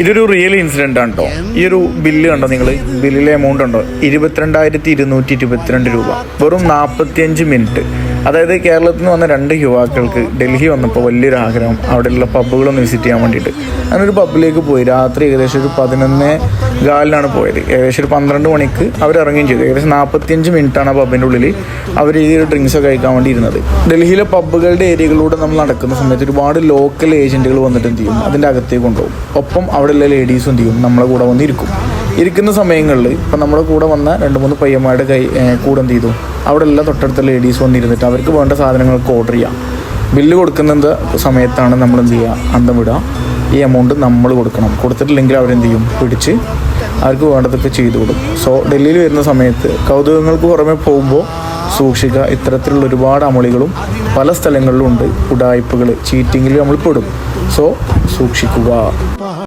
ഇതൊരു real incident ആണ് കേട്ടോ ഈ ഒരു ബില്ല് കണ്ടോ നിങ്ങൾ ബില്ലിലെ എമൗണ്ട് ഉണ്ടോ? ഇരുപത്തിരണ്ടായിരത്തി ഇരുന്നൂറ്റി ഇരുപത്തിരണ്ട് രൂപ. വെറും നാൽപ്പത്തിയഞ്ച് മിനിറ്റ് അതായത് കേരളത്തിൽ നിന്ന് വന്ന രണ്ട് യുവാക്കൾക്ക് ഡൽഹി വന്നപ്പോൾ വലിയൊരു ആഗ്രഹം അവിടെയുള്ള പബ്ബുകളൊന്ന് വിസിറ്റ് ചെയ്യാൻ വേണ്ടിയിട്ട്. അങ്ങനെ ഒരു പബ്ബിലേക്ക് പോയി. രാത്രി ഏകദേശം ഒരു പതിനൊന്ന് കാലിനാണ് പോയത്. ഏകദേശം ഒരു പന്ത്രണ്ട് മണിക്ക് അവർ ഇറങ്ങുകയും ചെയ്തു. ഏകദേശം നാൽപ്പത്തിയഞ്ച് മിനിറ്റാണ് ആ പബ്ബിന്റെ ഉള്ളിൽ അവർ ഈ ഒരു ഡ്രിങ്ക്സ് ഒക്കെ കഴിക്കാൻ വേണ്ടി ഇരുന്നത്. ഡൽഹിയിലെ പബ്ബുകളുടെ ഏരിയകളിലൂടെ നമ്മൾ നടക്കുന്ന സമയത്ത് ഒരുപാട് ലോക്കൽ ഏജന്റുകൾ വന്നിട്ട് എന്ത് ചെയ്യും? അതിന്റെ അകത്തേക്ക് കൊണ്ടുപോകും. ഒപ്പം അവിടെയുള്ള ലേഡീസും എന്ത് ചെയ്യും? നമ്മളെ കൂടെ വന്നിരിക്കും. ഇരിക്കുന്ന സമയങ്ങളിൽ ഇപ്പം നമ്മുടെ കൂടെ വന്ന രണ്ട് മൂന്ന് പയ്യന്മാരുടെ കൈ കൂടെ എന്ത് ചെയ്തു? അവിടെ എല്ലാ തൊട്ടടുത്ത ലേഡീസ് വന്നിരുന്നിട്ട് അവർക്ക് വേണ്ട സാധനങ്ങൾക്ക് ഓർഡർ ചെയ്യാം. ബില്ല് കൊടുക്കുന്ന സമയത്താണ് നമ്മൾ എന്ത് ചെയ്യുക? അന്തം വിടുക. ഈ എമൗണ്ട് നമ്മൾ കൊടുക്കണം. കൊടുത്തിട്ടില്ലെങ്കിൽ അവരെന്ത് ചെയ്യും? പിടിച്ച് അവർക്ക് വേണ്ടതൊക്കെ ചെയ്തു കൊടുക്കും. സോ ഡൽഹിയിൽ വരുന്ന സമയത്ത് കൗതുകങ്ങൾക്ക് പുറമെ പോകുമ്പോൾ സൂക്ഷിക്കുക. ഇത്തരത്തിലുള്ള ഒരുപാട് അമളികളും പല സ്ഥലങ്ങളിലും ഉണ്ട്. ഉടായ്പകൾ ചീറ്റിങ്ങിൽ നമ്മൾ പെടും. സോ സൂക്ഷിക്കുക.